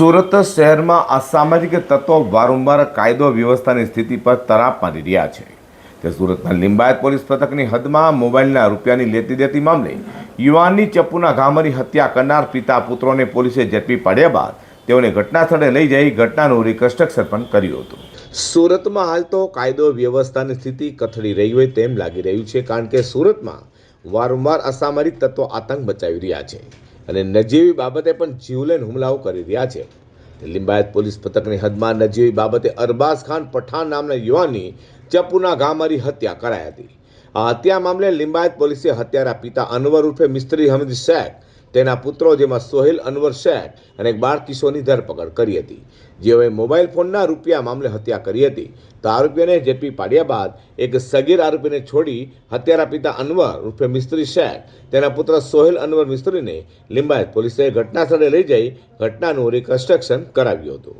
સુરત શહેરમાં અસામાજિક તત્વો વારંવાર કાયદો વ્યવસ્થાની સ્થિતિ પર તરાપ મારી રહ્યા છે. તે સુરતના લિંબાયત પોલીસ પથકની હદમાં મોબાઈલના રૂપિયાની લેતી દેતી મામલે યુવાનની ચપ્પુના ઘામરી હત્યા કરનાર પિતા પુત્રોને પોલીસે ઝડપી પાડ્યા બાદ તેઓને ઘટના સ્થળે લઈ જઈ ઘટનાનું રિકન્સ્ટ્રક્શન પણ કર્યું હતું. સુરતમાં હાલ તો કાયદો વ્યવસ્થાની સ્થિતિ કથળી રહી હોય તેમ લાગી રહ્યું છે, કારણ કે સુરતમાં વારંવાર અસામરિક તત્વો આતંક બચાવી રહ્યા છે. અને નજીવી બાબતે પણ જીવલેણ હુમલાઓ કરી રહ્યા છે. લિંબાયત પોલીસ પથકની હદમાં નજીવી બાબતે અરબાઝ ખાન પઠાણ નામના યુવાનની ચપુના ગામારી હત્યા કરાઈ હતી. આ હત્યા મામલે લિંબાયત પોલીસે હત્યારા પિતા અનવર ઉર્ફે મિસ્ત્રી હમીદ શેખ તેના પુત્રો જેમાં સોહેલ અનવર શેખ અને બાળ કિશોરની ધરપકડ કરી હતી. જેઓએ મોબાઈલ ફોનના રૂપિયા મામલે હત્યા કરી હતી. તો આરોપીઓને ઝડપી પાડ્યા બાદ એક સગીર આરોપીને છોડી હત્યારા પિતા અનવર રૂપે મિસ્ત્રી શેખ તેના પુત્ર સોહેલ અનવર મિસ્ત્રીને લિંબાયત પોલીસે ઘટના સ્થળે લઈ જઈ ઘટનાનું રિકન્સ્ટ્રક્શન કરાવ્યું હતું.